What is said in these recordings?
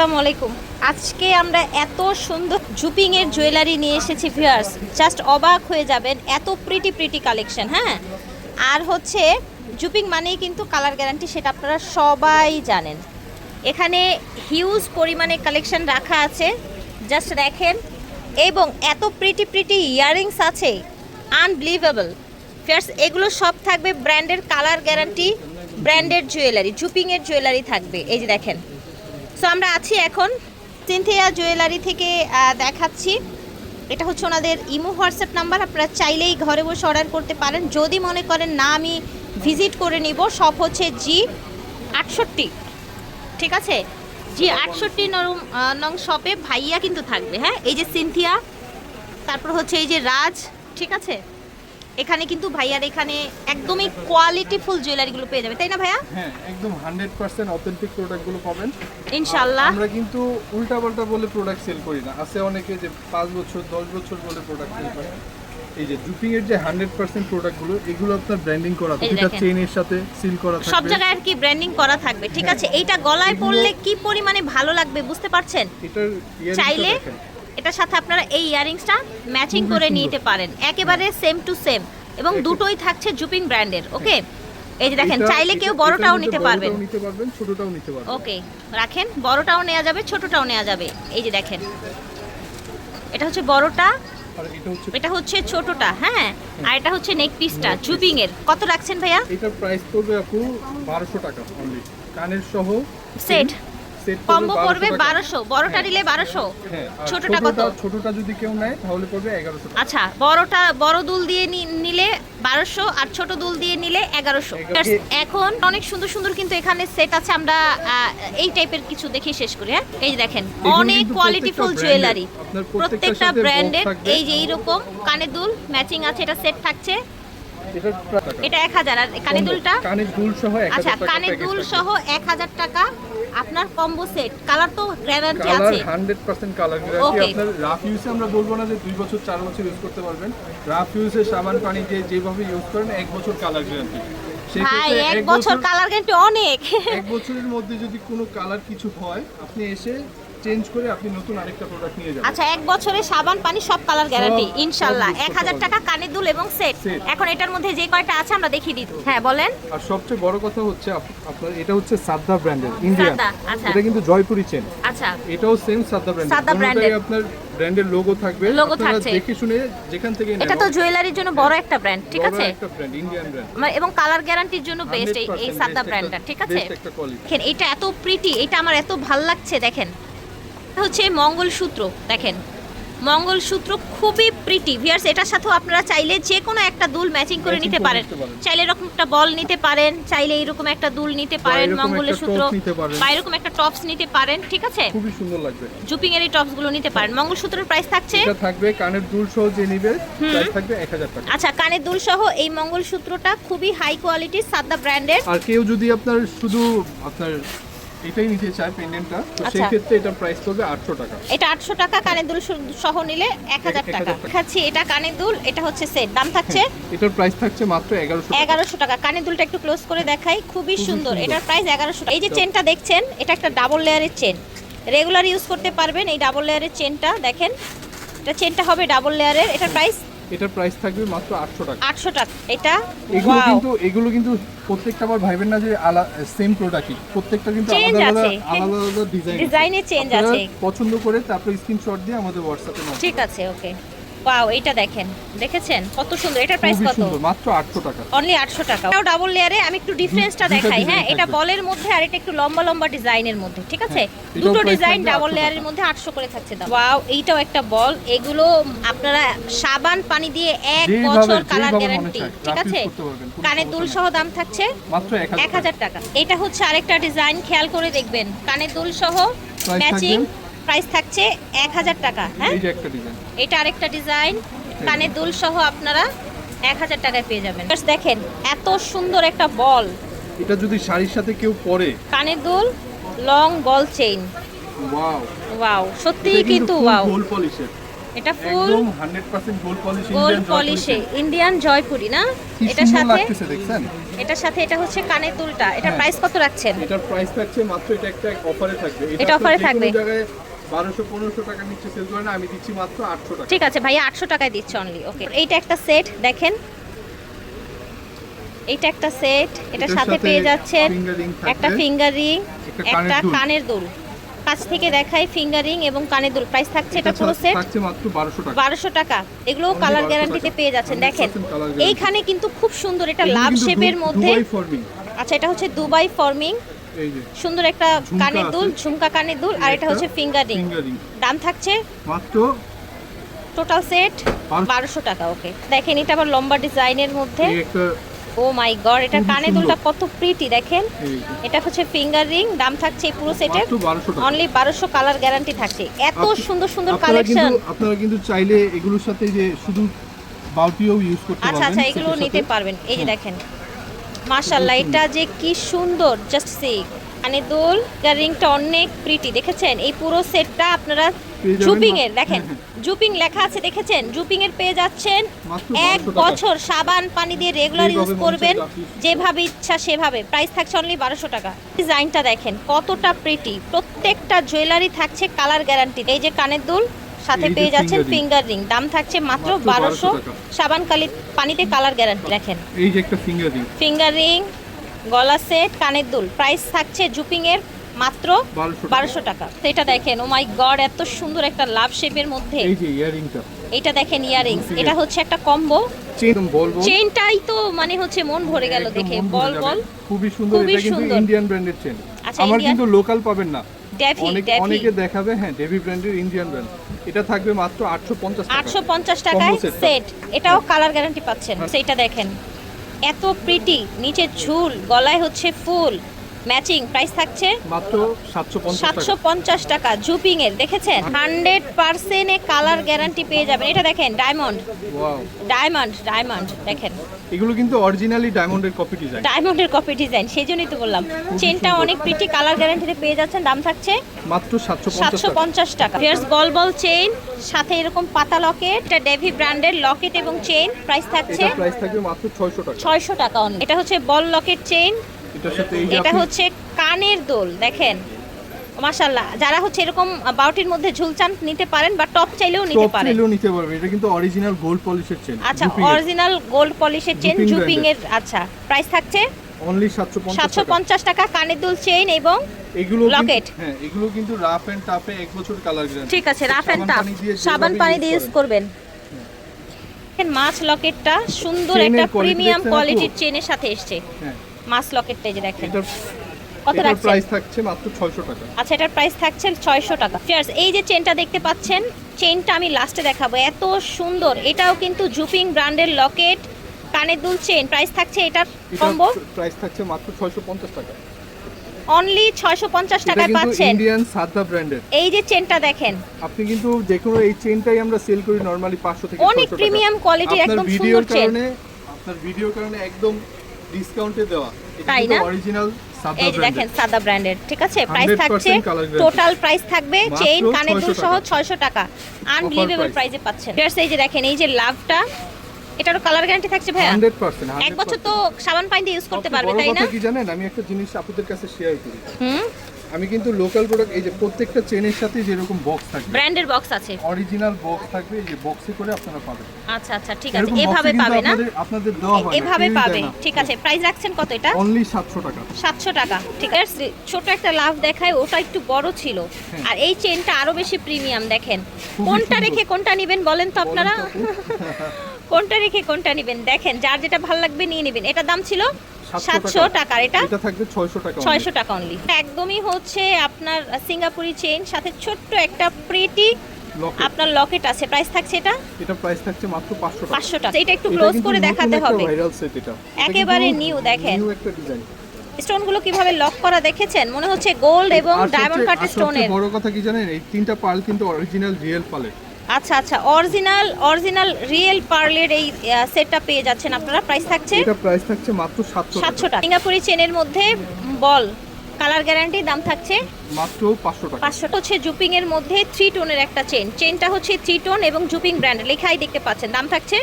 আসসালামু আলাইকুম। আজকে আমরা এত সুন্দর জুপিং এর জুয়েলারি নিয়ে এসেছি ভিউয়ার্স জাস্ট অবাক হয়ে যাবেন, এত প্রিটি প্রিটি কালেকশন হ্যাঁ? আর হচ্ছে, জুপিং মানেই কিন্তু কালার গ্যারান্টি সেটা আপনারা সবাই জানেন। এখানে হিউজ পরিমাণে কালেকশন রাখা আছে। জাস্ট দেখেন, এবং এত প্রিটি প্রিটি ইয়াররিংস আছে। আনবিলিভেবল ফিয়ার্স এগুলো সব থাকবে ব্র্যান্ডের কালার গ্যারান্টি ব্র্যান্ডের জুয়েলারি জুপিংয়ের জুয়েলারি থাকবে। এই যে দেখেন সো আমরা আছি এখন সিনথিয়া জুয়েলারি থেকে দেখাচ্ছি। এটা হচ্ছে ওনাদের ইমো হোয়াটসঅ্যাপ নাম্বার, আপনারা চাইলেই ঘরে বসে অর্ডার করতে পারেন। যদি মনে করেন না, আমি ভিজিট করে নিব সব হচ্ছে জি আটষট্টি। ঠিক আছে? জি আটষট্টি নরম নং শপে ভাইয়া কিন্তু থাকবে হ্যাঁ? এই যে সিনথিয়া, তারপর হচ্ছে এই যে রাজ, ঠিক আছে? এখানে কিন্তু ভাইয়ার এখানে একদমই কোয়ালিটিফুল জুয়েলারিগুলো পেয়ে যাবে তাই না ভাইয়া? হ্যাঁ একদম হান্ড্রেড পার্সেন্ট অথেন্টিক প্রোডাক্টগুলো পাবেন। ইনশাল্লাহ আমরা কিন্তু উল্টাপাল্টা বলে প্রোডাক্ট সেল করি না। আছে অনেকে যে পাঁচ বছর দশ বছর বলে প্রোডাক্ট সেল করে। এই যে জুপিং এর যে হান্ড্রেড পার্সেন্ট প্রোডাক্টগুলো এগুলো আপনার ব্র্যান্ডিং করা দুইটা দেখেন। চেইনের সাথে সিল করা সব জায়গায় আর কি ব্র্যান্ডিং করা থাকবে ঠিক আছে? এইটা গলায় পরলে কি পরিমাণে ভালো লাগবে বুঝতে পারছেন? এটার চাইলে। এটার সাথে আপনারা এই ইয়ারিংসটা ম্যাচিং করে নিতে পারেন। একেবারে সেম টু সেম এবং দুটোই থাকছে জুপিং ব্র্যান্ডের ওকে এই যে দেখেন চাইলে কেউ এটা- বড়টাও নিতে পারবেন। নিতে পারবেন ছোটটাও নিতে পারবেন। ওকে রাখেন বড়টাও নেওয়া যাবে ছোটটাও নেওয়া যাবে। এই যে দেখেন। এটা হচ্ছে বড়টা এটা হচ্ছে ছোটটা হ্যাঁ? আর এটা হচ্ছে নেক পিসটা জুপিং এর কত রাখছেন ভাইয়া? এটার প্রাইস পড়বে আপু বারোশো টাকা অনলি কানের সহ সেট সেট কম্বো পড়বে টাকা। বারোশো বড়টা হ্যাঁ। নিলে বারোশো হ্যাঁ আর ছোটটা কত? ছোটটা যদি কেউ নেয় তাহলে পড়বে এগারোশো টাকা। আচ্ছা বড়টা বড় দুল দিয়ে নিলে বারোশো আর ছোট দুল দিয়ে নিলে এগারোশো। এগারো- এখন অনেক সুন্দর সুন্দর কিন্তু এখানে সেট আছে আমরা এই টাইপের কিছু দেখে শেষ করি হ্যাঁ? এই দেখেন অনেক কিন্তু কোয়ালিটিফুল জুয়েলারি প্রত্যেকটা ব্র্যান্ডের এই যে এইরকম কানের দুল ম্যাচিং আছে এটা সেট থাকছে। এটা এক হাজার আর কানের দুলটা? কানের দুল সহ আচ্ছা package দুল সহ এক হাজার টাকা আপনার কম্বো সেট কালার তো গ্যারান্টি আছে। Hundred percent colour guarantee. আপনার রাফ ইউজে আমরা বলব না যে দুই বছর চার বছর ইউজ করতে পারবেন। রাফ ইউজে সাবান পানি দিয়ে যেভাবে ইউজ করেন এক বছর কালার গ্যারান্টি ভাই এক বছর কালার গ্যারান্টি অনেক। এক বছরের মধ্যে যদি কোনো কালার কিছু হয় আপনি এসে চেঞ্জ করে আপনি নতুন আরেকটা প্রোডাক্ট নিয়ে যাবেন। আচ্ছা এক বছরে সাবান পানি সব কালার গ্যারান্টি এক হাজার টাকা কানের দুল এবং সেট এখন এটার মধ্যে যে কয়টা আছে আমরা দেখিয়ে দিই। হ্যাঁ বলেন। আর সবচেয়ে বড় কথা হচ্ছে আপনার এটা হচ্ছে সাদ্দা ব্র্যান্ডের ইন্ডিয়ান আচ্ছা। এটা কিন্তু জয়পুরি চেন আচ্ছা। এটাও সেম সাদ্দা ব্র্যান্ড সাদ্দা brand-এর। আপনার ব্র্যান্ডের লোগো থাকবে। আপনারা থাকছে। দেখে শুনে যেখান থেকে এটা তো জুয়েলারির জন্য বড় একটা ব্র্যান্ড ঠিক আছে? একটা ব্র্যান্ড ইন্ডিয়ান ব্র্যান্ড এবং কালার গ্যারান্টির জন্য বেস্ট এই এই সাদা ব্র্যান্ডটা ঠিক আছে? দেখেন এটা এত প্রিটি এটা আমার এত ভালো লাগছে দেখেন। এটা হচ্ছে মঙ্গলসূত্র দেখেন। মঙ্গলসূত্র খুবই প্রিটি ভিয়ার্স এটার সাথেও আপনারা চাইলে যে কোনো একটা দুল ম্যাচিং করে নিতে পারেন। চাইলে এরকম একটা বল নিতে পারেন চাইলে এরকম একটা দুল নিতে পারেন একটা নিতে পারেন। বা এরকম একটা টপস নিতে পারেন ঠিক আছে? খুবই সুন্দর লাগবে। জুপিং এর এই টপসগুলো নিতে পারেন। মঙ্গলসূত্রের প্রাইস থাকছে? এটা থাকবে কানের দুল সহ যে নিবে প্রাইস থাকবে 1000 টাকা। আচ্ছা কানের দুল সহ এই মঙ্গলসূত্রটা খুবই হাই কোয়ালিটির সাদা ব্র্যান্ডের আর কেউ যদি আপনার শুধু আপনার এটাই নিতে চায় পেন্ডেন্টটা তো আচ্ছা। সেই ক্ষেত্রে এটার প্রাইস পড়বে 800 টাকা। এটা আটশো টাকা কানের দুল সহ- নিলে এক হাজার এক- এক টাকা। হাজার টাকা। খাচ্ছি এটা কানের দুল এটা হচ্ছে সেট দাম থাকছে এটার প্রাইস থাকছে মাত্র 1100 টাকা। এগারোশো টাকা। কানের দুলটা একটু ক্লোজ করে দেখাই খুবই সুন্দর। এটার প্রাইস এগারোশো এই যে চেনটা দেখছেন এটা একটা ডাবল লেয়ারের চেন রেগুলার ইউজ করতে পারবেন এই ডাবল লেয়ারের চেনটা দেখেন এটা চেনটা হবে ডাবল লেয়ারের এটার প্রাইস এটার প্রাইস থাকবে মাত্র 800 টাকা। আটশো টাকা। এটা এগুলো কিন্তু এগুলো কিন্তু প্রত্যেকটা আবার ভাইবেন না যে আলাদা সেম প্রোডাক্টই প্রত্যেকটা কিন্তু আলাদা আলাদা আলাদা আলাদা ডিজাইন ডিজাইনে চেঞ্জ আছে। পছন্দ করে তারপর স্ক্রিনশট দিয়ে আমাদের হোয়াটসঅ্যাপে ঠিক আছে ওকে ওয়াও এইটা দেখেন। দেখেছেন? কত সুন্দর। এটার প্রাইস কত? মাত্র 800 টাকা। অনলি আটশো টাকা। এটাও ডাবল লেয়ারে আমি একটু ডিফারেন্সটা দেখাই। হ্যাঁ এটা বলের মধ্যে আর এটা একটু লম্বা লম্বা ডিজাইনের মধ্যে ঠিক আছে? হ্যাঁ, দুটো ডিজাইন ডাবল লেয়ারের মধ্যে আটশো করে থাকছে দাম। ওয়াও এইটাও একটা বল। এগুলো আপনারা সাবান পানি দিয়ে এক বছর কালার গ্যারান্টি ঠিক আছে? কোনো দুল সহ দাম থাকছে মাত্র 1000 এক হাজার টাকা। এটা হচ্ছে আরেকটা ডিজাইন খেয়াল করে দেখবেন। কানের দুল সহ ম্যাচিং? প্রাইস থাকছে এক হাজার টাকা হ্যাঁ? এটা আরেকটা ডিজাইন। কানের দুল সহ আপনারা এক হাজার টাকায় পেয়ে যাবেন। দেখেন এত সুন্দর একটা বল। এটা যদি শাড়ির সাথে কেউ পরে। কানের দুল long ball chain wow wow সত্যিই কিন্তু ওয়াও পলিশের এটা ফুল একদম 100% গোল্ড পলিশ গোল্ড পলিশে ইন্ডিয়ান জয়পুরি না? কি এটার সাথে এটার সাথে এটা হচ্ছে কানের দুলটা। এটা হ্যাঁ। প্রাইস কত রাখছেন? এটার প্রাইস থাকছে মাত্র এটা একটা অফারে থাকবে। এটা কোনো থাকবে। জায়গায় 1200 1500 টাকা নিচে সেল করে না আমি দিচ্ছি মাত্র 800 টাকা। ঠিক আছে ভাইয়া আটশো টাকায় দিচ্ছে অনলি ওকে এইটা একটা সেট দেখেন। এইটা একটা সেট এটার সাথে পেয়ে যাচ্ছেন একটা ফিঙ্গার রিং একটা কানের দুল। কাছ থেকে দেখাই ফিঙ্গার এবং কানের দুল। প্রাইস থাকছে এটা এটা পুরো সেট থাকছে মাত্র 1200 টাকা। বারোশো টাকা। এগুলো কালার গ্যারান্টিতে পেয়ে যাচ্ছেন। দেখেন এইখানে কিন্তু খুব সুন্দর এটা লাভ শেপের মধ্যে আচ্ছা এটা হচ্ছে দুবাই ফর্মিং সুন্দর একটা কানের দুল ঝুমকা কানের দুল আর এটা হচ্ছে ফিঙ্গার। রিং দাম থাকছে মাত্র টোটাল সেট বারোশো টাকা ওকে দেখেন এটা আবার লম্বা ডিজাইনের মধ্যে। ও মাই গড এটা কানের দুলটা কত প্রিটি দেখেন। এটা হচ্ছে ফিঙ্গার রিং দাম থাকছে পুরো সেটের। মাত্র 1200 টাকা। অনলি বারোশো কালার গ্যারান্টি থাকছে। এত সুন্দর সুন্দর কালেকশন আপনারা কিন্তু চাইলে এগুলোর সাথে যে শুধু বাউটিও ইউজ করতে পারবেন আচ্ছা আচ্ছা এগুলো নিতে পারবেন। এই যে। দেখেন মাশাল্লাহ এটা যে কি সুন্দর জাস্ট সি মানে দোল রিংটা অনেক প্রিটি দেখেছেন? এই পুরো সেটটা আপনারা জুপিং এর দেখেন হ্যাঁ, হ্যাঁ। জুপিং লেখা আছে দেখেছেন? জুপিং এর পেয়ে যাচ্ছেন এক বছর সাবান পানি দিয়ে রেগুলার ইউজ করবেন যেভাবে ইচ্ছা সেভাবে। প্রাইস থাকছে অনলি বারোশো টাকা। ডিজাইনটা দেখেন কতটা প্রিটি প্রত্যেকটা জুয়েলারি থাকছে কালার গ্যারান্টি এই যে কানের দুল সাথে পেয়ে যাচ্ছেন ফিঙ্গার রিং দাম থাকছে মাত্র বারোশো সাবান কালি পানিতে কালার গ্যারান্টি দেখেন এই যে একটা ফিঙ্গার রিং ফিঙ্গার রিং গলা সেট কানের দুল। প্রাইস থাকছে জুপিং এর মাত্র বারোশো টাকা। তো এটা দেখেন ও মাই গড এত সুন্দর একটা লাভ শেপের মধ্যে। এই যে ইয়ারিংটা এটা দেখেন ইয়ারিংস। এটা হচ্ছে একটা কম্বো চেন বল বল চেনটাই তো মানে হচ্ছে মন ভরে গেল দেখে। বল বল। খুবই সুন্দর। এটা কিন্তু। ইন্ডিয়ান ব্র্যান্ডের চেন আচ্ছা, আমার কিন্তু লোকাল পাবেন না। অনেক দেখাবে হ্যাঁ ডেভি ব্র্যান্ডের ইন্ডিয়ান ব্র্যান্ড এটা থাকবে মাত্র 850 টাকা। আটশো পঞ্চাশ টাকায়। সেট এটাও কালার গ্যারান্টি পাচ্ছেন। সেটা সেইটা দেখেন। এত প্রিটি নিচে ঝুল গলায় হচ্ছে ফুল। ম্যাচিং প্রাইস থাকছে মাত্র 750 সাতশো টাকা। জুপিং এর দেখেছেন? হান্ড্রেড পার্সেন্ট কালার গ্যারান্টি পেয়ে যাবেন। এটা দেখেন ডায়মন্ড। ওয়াও। ডায়মন্ড ডায়মন্ড দেখেন। এগুলো কিন্তু অরিজিনালি ডায়মন্ডের কপি ডিজাইন। ডায়মন্ডের কপি ডিজাইন সেই জন্যই তো বললাম। চেনটা অনেক প্রিটি কালার গ্যারান্টিতে পেয়ে যাচ্ছেন। দাম থাকছে মাত্র 750 সাতশো টাকা। ফিয়ার্স বল বল চেইন সাথে এরকম পাতা লকেট এটা ডেভি ব্র্যান্ডের লকেট এবং চেইন প্রাইস থাকছে এটা প্রাইস থাকবে মাত্র 600 টাকা। ছয়শো টাকা only। এটা হচ্ছে বল লকেট চেইন এটা হচ্ছে কানের দোল দেখেন। মাশাল্লাহ যারা হচ্ছে এরকম বাউটির মধ্যে ঝুলচান নিতে পারেন বা টপ চাইলেও নিতে টপ পারেন। চাইলেও নিতে পারবে এটা কিন্তু অরিজিনাল গোল্ড পলিশের চেন আচ্ছা অরিজিনাল গোল্ড পলিশের চেন জুপিং এর আচ্ছা প্রাইস থাকছে অনলি 750 সাতশো টাকা কানের দুল চেইন এবং এগুলো Locket। হ্যাঁ এগুলো কিন্তু রাফ এন্ড টাফে এক বছর কালার গ্যারান্টি ঠিক আছে রাফ এন্ড টাফ সাবান পানি দিয়ে ইউজ করবেন। দেখেন মাছ লকেটটা সুন্দর একটা প্রিমিয়াম কোয়ালিটির চেনের সাথে এসেছে। হ্যাঁ। মাছ লকেটটা যে দেখেন। কত রাখছেন? প্রাইস থাকছে মাত্র 600 টাকা। আচ্ছা এটার প্রাইস থাকছে ছয়শো টাকা। ফিয়ার্স এই যে চেনটা দেখতে পাচ্ছেন চেনটা আমি লাস্টে দেখাবো। এত সুন্দর। এটাও কিন্তু জুপিং ব্র্যান্ডের লকেট কানের দুল চেন প্রাইস থাকছে এটার কম্বো প্রাইস থাকছে মাত্র 650 টাকা। অনলি ছয়শো পঞ্চাশ এটা টাকায় পাচ্ছেন। ইন্ডিয়ান সাদা ব্র্যান্ডের এই যে চেনটা দেখেন। আপনি কিন্তু যে কোনো এই চেনটাই আমরা সেল করি নরমালি 500 থেকে অনেক 600 টাকা। premium quality র একদম সুন্দর চেন। কারণে আপনার ভিডিওর কারণে একদম ডিসকাউন্টে দেওয়া। তাই না? অরিজিনাল এই যে দেখেন সাদা ব্র্যান্ডের ঠিক আছে? প্রাইস থাকছে টোটাল প্রাইস থাকবে চেইন কানের দুল 600 সহ টাকা। ছয়শো টাকা। আনবিলিভেবল। প্রাইসে পাচ্ছেন। Viewers, এই যে দেখেন এই যে লাভটা এটারও কালার গ্যারান্টি থাকছে ভাইয়া? 100% এক বছর তো সাবান পানি দিয়ে ইউজ করতে পারবে তাই না? কি জানেন? আমি একটা জিনিস আপনাদের কাছে শেয়ার করি। হুম? আমি কিন্তু লোকাল প্রোডাক্ট এই যে প্রত্যেকটা চেনের সাথে যেরকম বক্স থাকবে ব্র্যান্ডের বক্স আছে। অরিজিনাল বক্স থাকবে এই যে বক্সে করে আপনারা পাবেন। আচ্ছা আচ্ছা ঠিক আছে। এভাবে পাবে না? আপনাদের দেওয়া হয় এভাবে পাবে। ঠিক আছে প্রাইস রাখছেন কত এটা? অনলি 700 টাকা। সাতশো টাকা। ঠিক আছে ছোট একটা লাভ দেখায় ওটা একটু বড় ছিল। হ্যাঁ। আর এই চেনটা আরও বেশি প্রিমিয়াম দেখেন। কোনটা রেখে কোনটা নেবেন বলেন তো আপনারা। কোনটা রেখে কোনটা নেবেন? দেখেন যার যেটা ভালো লাগবে নিয়ে নেবেন। এটা দাম ছিল 700 সাতশো এটা এটা থাকবে 600 টাকা। ছয়শো টাকা অনলি একদমই হচ্ছে আপনার সিঙ্গাপুরি চেইন সাথে ছোট্ট একটা প্রিটি আপনার লকেট আছে। প্রাইস থাকছে এটা? এটা প্রাইস থাকছে মাত্র 500 টাকা। পাঁচশো টাকা। এটা একটু ক্লোজ করে দেখাতে হবে। ভাইরাল সেট এটা। একেবারে new দেখেন। নিউ একটা ডিজাইন স্টোনগুলো কীভাবে লক করা দেখেছেন? মনে হচ্ছে গোল্ড এবং ডায়মন্ড কাট স্টোনের বড় কথা কি জানেন? এই তিনটা পার্ল কিন্তু অরিজিনাল রিয়েল পার্লের আচ্ছা আচ্ছা অরিজিনাল অরিজিনাল রিয়েল পার্লের এই সেটটা পেয়ে যাচ্ছেন আপনারা। প্রাইস থাকছে? এটা প্রাইস থাকছে মাত্র 700 সাতশো টাকা। টাকা। সিঙ্গাপুরি চেনের মধ্যে বল কালার গ্যারান্টি দাম থাকছে? মাত্র পাঁচশো টাকা। পাঁচশো হচ্ছে জুপিং এর মধ্যে থ্রি টোনের একটা চেন চেনটা হচ্ছে থ্রি টোন এবং জুপিং ব্র্যান্ড লেখাই দেখতে পাচ্ছেন। দাম থাকছে?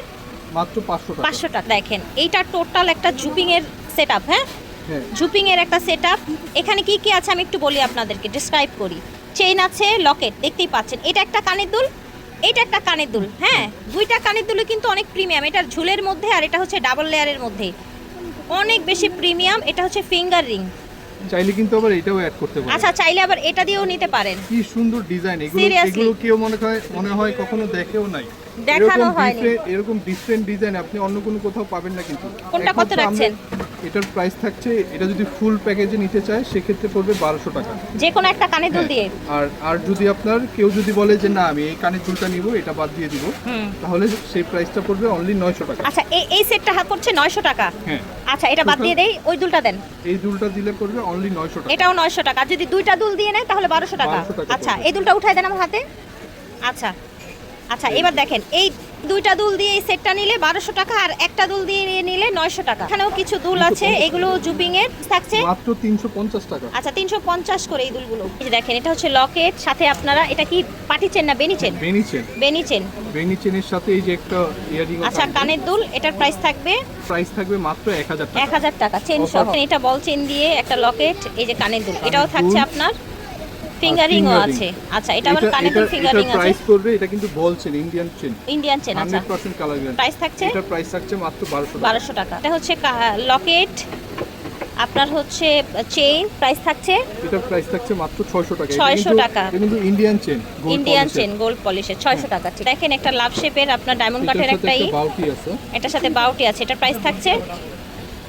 মাত্র পাঁচশো টাকা। পাঁচশো টাকা। দেখেন এইটা টোটাল একটা জুপিং এর সেট হ্যাঁ? হ্যাঁ। জুপিং এর একটা সেট এখানে কি কি আছে? আমি একটু বলি আপনাদেরকে। ডিসক্রাইব করি। চেইন আছে লকেট দেখতেই পাচ্ছেন। এটা একটা কানের দুল? এটা একটা কানের দুল হ্যাঁ? দুইটা কানের দুলই কিন্তু অনেক প্রিমিয়াম এটা ঝুলের মধ্যে আর এটা হচ্ছে ডাবল লেয়ারের মধ্যে। অনেক বেশি প্রিমিয়াম এটা হচ্ছে ফিঙ্গার রিং চাইলে কিন্তু আবার এটাও অ্যাড করতে পারেন। আচ্ছা চাইলে আবার এটা দিয়েও নিতে পারেন। কি সুন্দর ডিজাইন এগুলো? এগুলো কেউ মনে হয় মনে হয় কখনো দেখেও নাই। দেখানো হয়নি। এরকম ডিফারেন্ট ডিজাইন আপনি অন্য কোনো কোথাও পাবেন না কিন্তু। কোনটা কত রাখছেন? এটার প্রাইস থাকছে এটা যদি ফুল প্যাকেজে নিতে চায় সেক্ষেত্রে পড়বে বারোশো টাকা। যে কোনো একটা কানের দুল দিয়ে। আর আর যদি আপনার কেউ যদি বলে যে না আমি এই কানের দুলটা নিব এটা বাদ দিয়ে দিব তাহলে সেই প্রাইসটা পড়বে অনলি নয়শো টাকা। আচ্ছা এই এই সেটটা হাত পড়ছে নয়শো টাকা। হ্যাঁ। আচ্ছা এটা বাদ দিয়ে দেই ওই দুলটা দেন। এই দুলটা দিলে পড়বে অনলি নয়শো টাকা। এটাও নয়শো টাকা। যদি দুইটা দুল দিয়ে নেয় তাহলে বারোশো টাকা। 1200 টাকা আচ্ছা এই দুলটা উঠাই দেন আমার হাতে। আচ্ছা। আচ্ছা এবার দেখেন এই দুইটা দুল দিয়ে এই সেটটা নিলে বারোশো টাকা আর একটা দুল দিয়ে নিলে নয়শো টাকা। এখানেও কিছু দুল আছে এগুলো জুপিং এর থাকছে। মাত্র তিনশো পঞ্চাশ টাকা। আচ্ছা তিনশো পঞ্চাশ করে এই দুলগুলো। এই যে দেখেন এটা হচ্ছে লকেট সাথে আপনারা এটা কি পাটি চেন না বেনি চেন বেনি চেন বেনি চেন বেনি চেনের সাথে এই যে একটা ইয়ারিং আচ্ছা কানের দুল এটার প্রাইস থাকবে প্রাইস থাকবে মাত্র এক হাজার এক টাকা হাজার টাকা চেন সহ। এটা বল চেন দিয়ে একটা লকেট এই যে কানের দুল এটাও থাকছে আপনার ফিঙ্গারিংও fingering। আছে। আচ্ছা এটা আবার ফিঙ্গারিং আছে। প্রাইস করবে এটা কিন্তু ball chain Indian chain Indian chain আচ্ছা। Hundred percent colour guarantee price থাকছে? এটার প্রাইস থাকছে মাত্র বারোশো টাকা। বারোশো টাকা। এটা হচ্ছে লকেট আপনার হচ্ছে চেইন প্রাইস থাকছে? এটার প্রাইস থাকছে মাত্র ছয়শো টাকা। 600 টাকা। কিন্তু Indian chain Indian chain gold পলিশের ছয়শো টাকা। ঠিক। দেখেন একটা লাভ শেপের আপনার ডায়মন্ড কাঠের এটার সাথে একটা বাউটি আছে। এটার সাথে বাউটি আছে। এটার প্রাইস থাকছে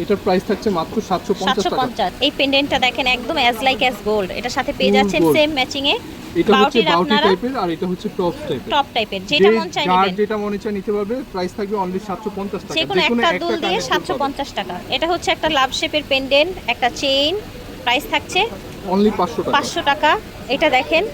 এটার প্রাইস থাকছে মাত্র সাতশো পঞ্চাশ সাতশো টাকা পঞ্চাশ। এই পেন্ডেন্টটা দেখেন একদম অ্যাজ লাইক অ্যাজ গোল্ড এটার সাথে পেয়ে যাচ্ছেন। সেম ম্যাচিং এ এটা হচ্ছে বাউটি টাইপের আর এটা হচ্ছে টপ টাইপের টপ টাইপের যেটা মন চাই যার নেবেন। যেটা মনে চায় নিতে পারবে প্রাইস থাকবে অনলি সাতশো পঞ্চাশ টাকা। যে কোনো একটা দুল দিয়ে কানের সাতশো পঞ্চাশ টাকা। এটা হচ্ছে একটা লাভ শেপের পেন্ডেন্ট একটা চেইন প্রাইস থাকছে অনলি পাঁচশো টাকা। পাঁচশো টাকা। এটা দেখেন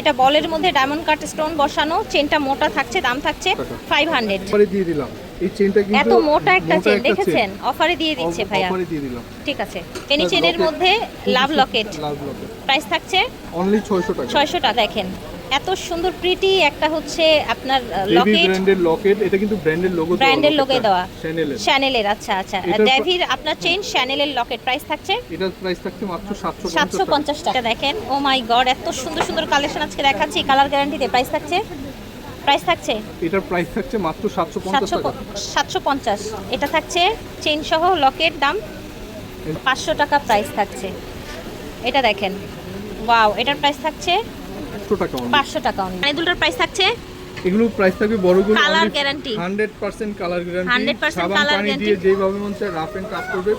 এটা বলের মধ্যে ডায়মন্ড কাট স্টোন বসানো চেনটা মোটা থাকছে দাম থাকছে টাকা। ফাইভ হান্ড্রেড অফারে দিয়ে দিলাম। এই চেনটা কিন্তু এত মোটা একটা চেন দেখেছেন? অফারে দিয়ে দিচ্ছে ভাইয়া। অফারে দিয়ে দিলাম। ঠিক আছে। পেনি চেনের মধ্যে love locket love locket price থাকছে? অনলি ছয়শো টাকা। ছয়শো টাকা দেখেন। এত সুন্দর প্রিটি একটা হচ্ছে আপনার লকেট ব্র্যান্ডের লকেট এটা কিন্তু ব্র্যান্ডের লোগো এর logo দেওয়া। চ্যানেলের শ্যানেলের আচ্ছা আচ্ছা। ড্যাভির আপনার চেন শ্যানেলের লকেট প্রাইস থাকছে? এটার প্রাইস থাকছে মাত্র সাতশো সাতশো পঞ্চাশ টাকা দেখেন। ও মাই গড এত সুন্দর সুন্দর কালেকশন আজকে দেখাচ্ছি। কালার গ্যারান্টিতে প্রাইস থাকছে? প্রাইস থাকছে? এটার প্রাইস থাকছে মাত্র সাতশো পঞ্চাশ সাতশো টাকা। সাতশো পঞ্চাশ। এটা থাকছে চেন সহ লকেট দাম পাঁচশো টাকা প্রাইস থাকছে। এটা দেখেন। ওয়াও এটার প্রাইস থাকছে একশো টাকা only। পাঁচশো টাকা অনলি দুটোর প্রাইস থাকছে এগুলো প্রাইস থাকবে বড়গুলো কালার গ্যারান্টি 100% সাবান color পানি guarantee। দিয়ে যেভাবে মন চায় রাফ এন্ড টাফ করবে।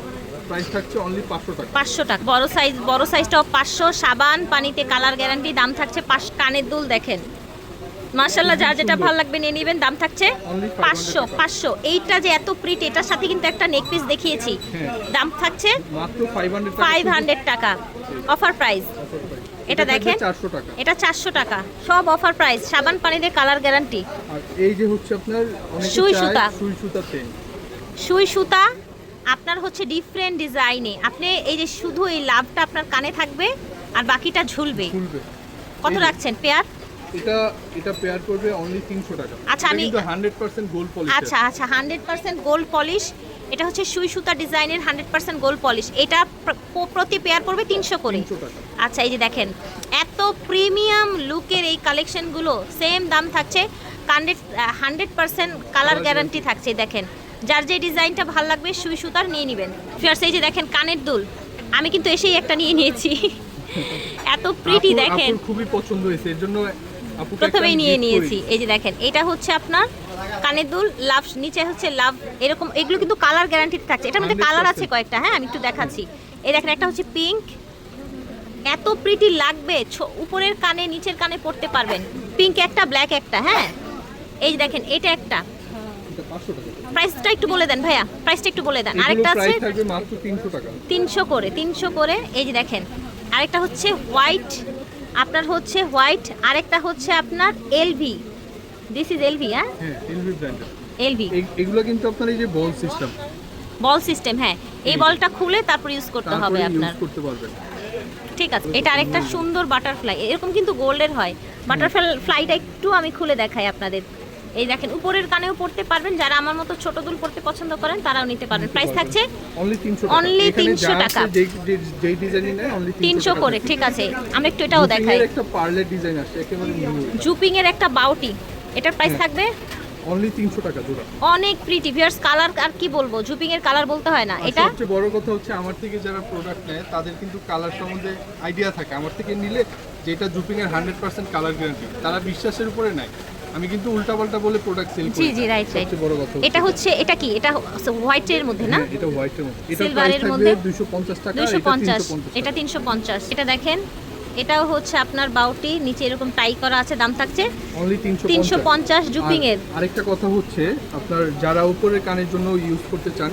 প্রাইস থাকছে অনলি পাঁচশো টাকা। পাঁচশো টাকা। বড় সাইজ বড় সাইজটাও পাঁচশো। সাবান পানিতে কালার গ্যারান্টি দাম থাকছে পাঁচ কানের দুল দেখেন। মার্শাল্লাহ যার যেটা ভালো লাগবে নিয়ে নেবেন। দাম থাকছে পাঁচশো পাঁচশো। এইটা যে এত প্রিট এটার সাথে কিন্তু একটা নেক পিস দেখিয়েছি। হ্যাঁ। দাম থাকছে ফাইভ হান্ড্রেড টাকা অফার প্রাইস এটা দেখেন। এটা চারশো টাকা। সব অফার প্রাইস সাবান পানিতে কালার গ্যারান্টি এই যে হচ্ছে আপনার সুই সুতা। সুই সুতা সুই সুতা আপনার হচ্ছে ডিফারেন্ট ডিজাইনে আপনি এই যে শুধু এই লাভটা আপনার কানে থাকবে আর বাকিটা ঝুলবে। কত রাখছেন পেয়ার? এটা এটা পেয়ার করবে অনলি তিনশো টাকা। আচ্ছা, আমি- কিন্তু হান্ড্রেড পার্সেন্ট গোল্ড পলিশ আচ্ছা আচ্ছা হান্ড্রেড পার্সেন্ট গোল্ড পলিশ এটা হচ্ছে সুই সুতা ডিজাইনের হান্ড্রেড পার্সেন্ট গোল্ড পলিশ এটা প্র- প্রতি পেয়ার পড়বে তিনশো করে। আচ্ছা এই যে দেখেন এত প্রিমিয়াম লুকের এই কালেকশনগুলো সেম দাম থাকছে। হান্ড্রেড পার্সেন্ট কালার গ্যারান্টি থাকছে দেখেন। যার যে ডিজাইনটা ভালো লাগবে সুই সুতার নিয়ে নেবেন। ফিয়ার্স এই যে দেখেন কানের দুল। আমি কিন্তু এসেই একটা নিয়ে নিয়েছি। এত প্রিটি দেখেন। খুবই পছন্দ হয়েছে এর জন্য প্রথমেই নিয়ে নিয়েছি। এই যে দেখেন এটা হচ্ছে আপনার কানের দুল লাভ নিচে হচ্ছে লাভ এরকম এগুলো কিন্তু কালার গ্যারান্টি থাকছে। এটার মধ্যে কালার আছে কয়েকটা হ্যাঁ আমি একটু দেখাচ্ছি। এই দেখেন একটা হচ্ছে পিঙ্ক এত প্রিটি লাগবে উপরের কানে নিচের কানে পড়তে পারবেন। পিঙ্ক একটা ব্ল্যাক একটা হ্যাঁ? এই যে দেখেন এটা একটা। এটা 500 টাকা। প্রাইসটা একটু বলে দেন ভাইয়া প্রাইসটা একটু বলে দেন। আরেকটা আছে price থাকবে মাত্র 300 টাকা। তিনশো করে তিনশো করে এই যে দেখেন। আরেকটা হচ্ছে হোয়াইট আপনার হচ্ছে হোয়াইট আরেকটা হচ্ছে আপনার এলভি। দিস ইজ এলভি হ্যাঁ? এলভি ব্র্যান্ডের এলভি। এগুলো কিন্তু আপনার এই যে বল সিস্টেম বল সিস্টেম হ্যাঁ। এই বলটা খুলে তারপর ইউজ করতে হবে আপনার। ইউজ করতে পারবেন। ঠিক আছে এটা আরেকটা সুন্দর বাটারফ্লাই এরকম কিন্তু গোল্ডের হয়। বাটারফ্লাই ফ্লাইটা একটু আমি খুলে দেখাই আপনাদের। এই দেখেন উপরের কানেও পড়তে পারবেন যারা আমার মতো ছোট দুল পড়তে পছন্দ করেন তারাও নিতে পারবেন। প্রাইস থাকছে অনলি তিনশো টাকা। তিনশো করে ঠিক আছে। আমি একটু এটাও দেখাই। জুপিং এর একটা বাউটি এটার প্রাইস হ্যাঁ। থাকবে? অনলি 300 টাকা জোড়া। অনেক প্রিটি ভিউয়ার্স কালার আর কি বলব? জুপিং এর কালার বলতে হয় না। এটা সবচেয়ে বড় কথা হচ্ছে আমার থেকে যারা প্রোডাক্ট নেয় তাদের কিন্তু কালার সম্বন্ধে আইডিয়া থাকে। আমার থেকে নিলে যেটা জুপিং এর হান্ড্রেড পার্সেন্ট কালার গ্যারান্টি তারা বিশ্বাসের উপরে নেয়। আমি কিন্তু উল্টাপাল্টা বলে প্রোডাক্ট সেল করি জি জি রাইট রাইট বড় কথা এটা হচ্ছে এটা কি? এটা হোয়াইট এর মধ্যে না? হ্যাঁ, এটা হোয়াইটের মধ্যে। এটা প্রাইস এর মধ্যে? 250 টাকা দুইশো এটা 350 এটা এটা দেখেন এটাও হচ্ছে আপনার বাউটি নিচে এরকম টাই করা আছে দাম থাকছে অনলি 350 তিনশো পঞ্চাশ জুপিং এর আরেকটা কথা হচ্ছে আপনার যারা উপরের কানের জন্য ইউজ করতে চান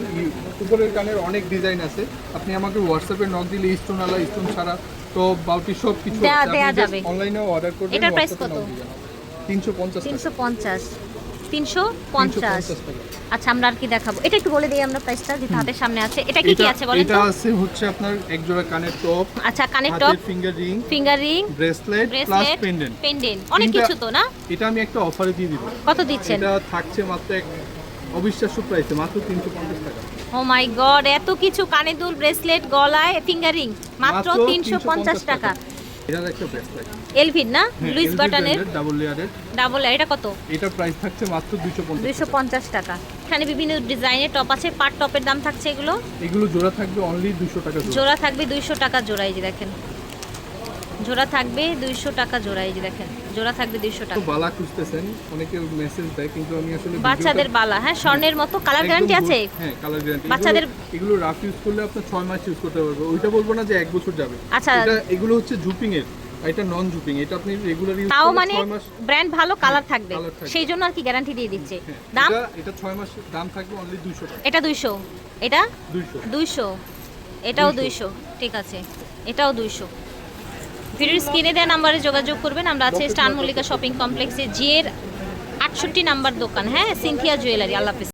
উপরের কানের অনেক ডিজাইন আছে। আপনি আমাকে হোয়াটসঅ্যাপে নক দিলে স্টোন আলা স্টোন ছাড়া তো বাউটি সব কিছু দেয়া- যাবে। অনলাইনেও অর্ডার এটার price WhatsApp-এ কত? Knock দিবেন। 350 টাকা। তিনশো পঞ্চাশ। তিনশো পঞ্চাশ আচ্ছা আমরা আর কি দেখাবো। এটা একটু বলে দিই আমরা প্রাইসটা যেটা হাতের সামনে আছে। এটা কি কি আছে বলেন এটা আছে হচ্ছে আপনার এক জোড়া কানের টপ আচ্ছা কানের top finger ring finger ring bracelet plus bracelet pendant pendant অনেক কিছু তো না? এটা আমি একটা অফারে দিয়ে দিব। কত দিচ্ছেন? এটা থাকছে মাত্র এক অবিশ্বাস্য প্রাইসে মাত্র 350 টাকা। ও মাই গড এত কিছু কানে দুল ব্রেসলেট গলায় ফিঙ্গার রিং মাত্র তিনশো পঞ্চাশ টাকা। এটার একটা ব্রেসলেট এলভিন না? লুইস বাটনের ডাবল লেয়ারের ডাবল এটা কত? এটা প্রাইস থাকছে মাত্র 250 দুইশো পঞ্চাশ টাকা। এখানে বিভিন্ন ডিজাইনের টপ আছে পার টপের দাম থাকছে এগুলো। এগুলো জোড়া থাকবে অনলি 200 টাকা জোড়া থাকবে দুইশো টাকা জোড়া এই যে দেখেন। জোড়া থাকবে দুইশো টাকা জোড়া এই যে দেখেন। জোড়া থাকবে দুইশো টাকা। বালা খুঁজতেছেন অনেকে মেসেজ দেয় কিন্তু আমি আসলে বাচ্চাদের বালা হ্যাঁ স্বর্ণের মতো কালার গ্যারান্টি আছে? হ্যাঁ কালার গ্যারান্টি বাচ্চাদের- এগুলো রাফ ইউজ করলে আপনার 6 মাস ইউজ করতে পারবে ওইটা বলব না যে এক বছর যাবে। আচ্ছা। এটা এগুলো হচ্ছে জুপিং এর এটা নন জুপিং এটা আপনি রেগুলার ইউজ তাও মানে ব্র্যান্ড ভালো কালার থাকবে। সেই জন্য আর কি গ্যারান্টি দিয়ে দিচ্ছে। হ্যাঁ, দাম? এটা 6 মাস দাম থাকবে অনলি 200 টাকা। এটা দুইশো। এটা? 200 দুইশো। এটাও 200 দুইশো। ঠিক আছে। এটাও দুইশো। ভিডিওর স্ক্রিনে দেওয়া নাম্বারে যোগাযোগ করবেন। আমরা আছি স্টান মল্লিকা শপিং কমপ্লেক্সে জিয়ের আটষট্টি নাম্বার দোকান। হ্যাঁ সিনথিয়া জুয়েলারি, আল্লাহ